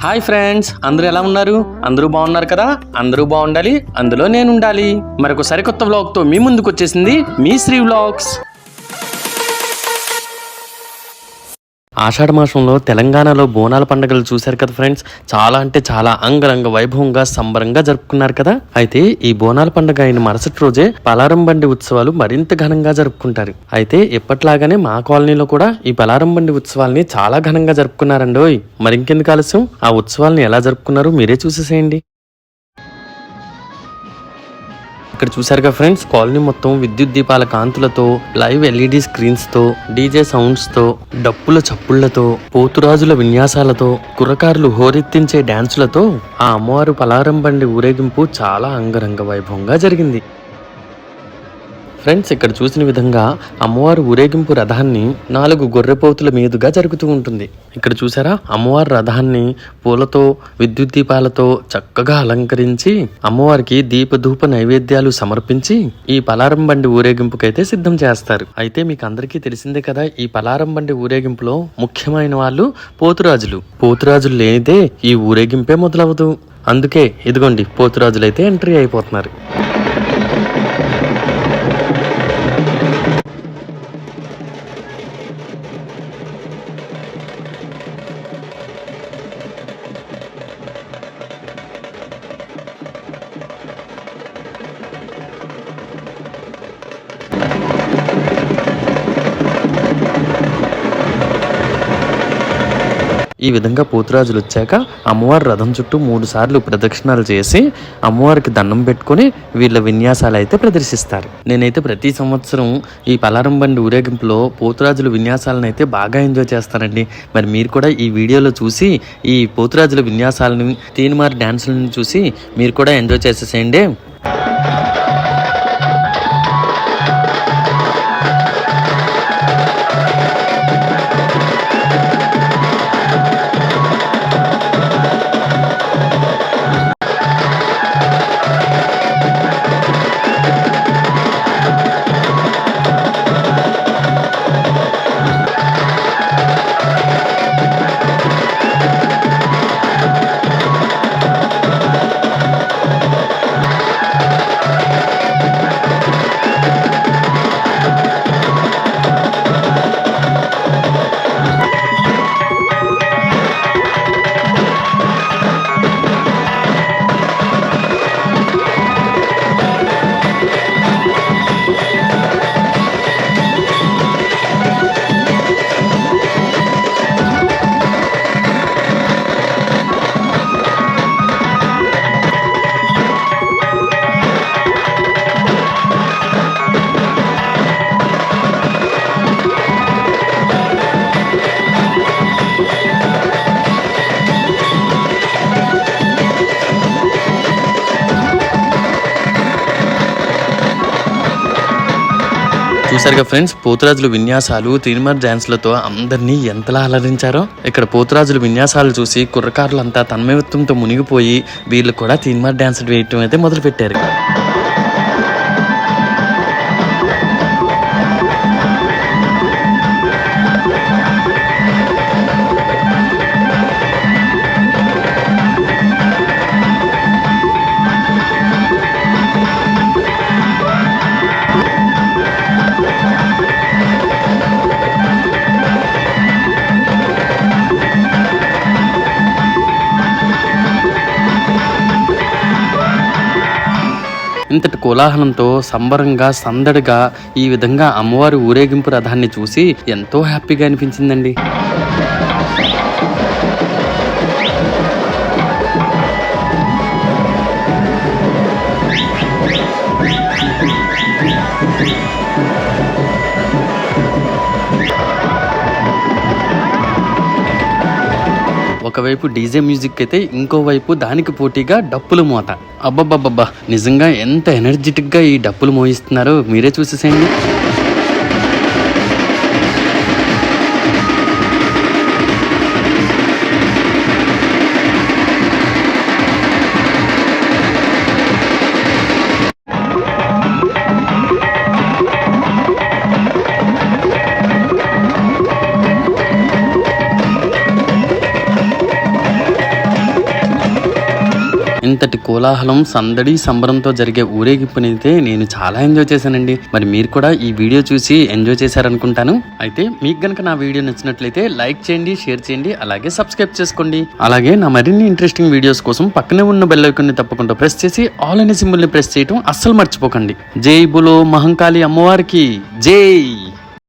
Hi friends అందరూ ఎలా ఉన్నారు? అందరూ బాగున్నారు కదా? అందరూ బాగుండాలి అందులో నేను ఉండాలి మరొక సరికొత్త వ్లాగ్తో మీ ముందుకు వచ్చేసింది మీ శ్రీ వ్లాగ్స్ ఆషాఢ మాసంలో తెలంగాణలో బోనాల పండుగలు చూశారు కదా ఫ్రెండ్స్. చాలా అంటే చాలా అంగరంగ వైభవంగా సంబరంగా జరుపుకున్నారు కదా. అయితే ఈ బోనాల పండుగ అయిన మరుసటి రోజే పలారం బండి ఉత్సవాలు మరింత ఘనంగా జరుపుకుంటారు. అయితే ఎప్పట్లాగానే మా కాలనీలో కూడా ఈ పలారం బండి ఉత్సవాల్ని చాలా ఘనంగా జరుపుకున్నారండి ఓయ్ మరి ఇంకెందుకు ఆలస్యం? ఆ ఉత్సవాల్ని ఎలా జరుపుకున్నారో మీరే చూసేసేయండి. ఇక్కడ చూసారుగా ఫ్రెండ్స్? కాలనీ మొత్తం విద్యుత్ దీపాల కాంతులతో లైవ్ ఎల్ఈడి స్క్రీన్స్తో డీజే సౌండ్స్తో డప్పుల చప్పుళ్ళతో పోతురాజుల విన్యాసాలతో కుర్రకారులు హోరెత్తించే డాన్సులతో ఆ అమ్మవారు పలారం బండి ఊరేగింపు చాలా అంగరంగ వైభవంగా జరిగింది. ఫ్రెండ్స్ ఇక్కడ చూసిన విధంగా అమ్మవారు ఊరేగింపు రథాన్ని నాలుగు గొర్రెపోతుల మీదుగా జరుగుతూ ఉంటుంది. ఇక్కడ చూసారా? అమ్మవారి రథాన్ని పూలతో విద్యుత్ దీపాలతో చక్కగా అలంకరించి అమ్మవారికి దీపధూప నైవేద్యాలు సమర్పించి ఈ పలారం బండి ఊరేగింపుకైతే సిద్ధం చేస్తారు. అయితే మీకు అందరికీ తెలిసిందే కదా ఈ పలారం బండి ఊరేగింపులో ముఖ్యమైన వాళ్ళు పోతురాజులు. పోతురాజులు లేనిదే ఈ ఊరేగింపే మొదలవదు అందుకే ఇదిగోండి పోతురాజులైతే ఎంట్రీ అయిపోతున్నారు. ఈ విధంగా పోతురాజులు వచ్చాక అమ్మవారి రథం చుట్టూ మూడు సార్లు ప్రదక్షిణాలు చేసి అమ్మవారికి దండం పెట్టుకొని వీళ్ళ విన్యాసాలు అయితే ప్రదర్శిస్తారు. నేనైతే ప్రతి సంవత్సరం ఈ పలారం బండి ఊరేగింపులో పోతురాజుల విన్యాసాలను అయితే బాగా ఎంజాయ్ చేస్తానండి. మరి మీరు కూడా ఈ వీడియోలో చూసి ఈ పోతురాజుల విన్యాసాలను తీన్మార్ డ్యాన్సులను చూసి మీరు కూడా ఎంజాయ్ చేసేసేయండి. చూసారుగా ఫ్రెండ్స్? పోతురాజుల విన్యాసాలు తీన్మార్ డ్యాన్స్లతో అందరినీ ఎంతలా అలరించారో? ఇక్కడ పోతురాజుల విన్యాసాలు చూసి కుర్రకారులంతా తన్మయత్వంతో మునిగిపోయి వీళ్ళు కూడా తీన్మార్ డ్యాన్స్ వేయటం అయితే మొదలుపెట్టారు. ఇంతటి కోలాహలంతో సంబరంగా సందడిగా ఈ విధంగా అమ్మవారి ఊరేగింపు రథాన్ని చూసి ఎంతో హ్యాపీగా అనిపించిందండి. ఒకవైపు డీజే మ్యూజిక్ అయితే ఇంకోవైపు దానికి పోటీగా డప్పులు మోత. అబ్బబ్బబ్బబ్బా నిజంగా ఎంత ఎనర్జెటిక్గా ఈ డప్పులు మోయిస్తున్నారో మీరే చూసేసేయండి. ఇంతటి కోలాహలం సందడి సంబరంతో జరిగే ఊరేగింపునైతే నేను చాలా ఎంజాయ్ చేశానండి. మరి మీరు కూడా ఈ వీడియో చూసి ఎంజాయ్ చేశారనుకుంటాను. అయితే మీకు గనక నా వీడియో నచ్చినట్లయితే లైక్ చేయండి షేర్ చేయండి అలాగే సబ్స్క్రైబ్ చేసుకోండి. అలాగే నా మరిన్ని ఇంట్రెస్టింగ్ వీడియోస్ కోసం పక్కనే ఉన్న బెల్ ఐకాన్ని తప్పకుండా ప్రెస్ చేసి ఆల్ అనే సింబల్ని ప్రెస్ చేయడం అస్సలు మర్చిపోకండి. జై బులో మహంకాళి అమ్మవారికి. జై!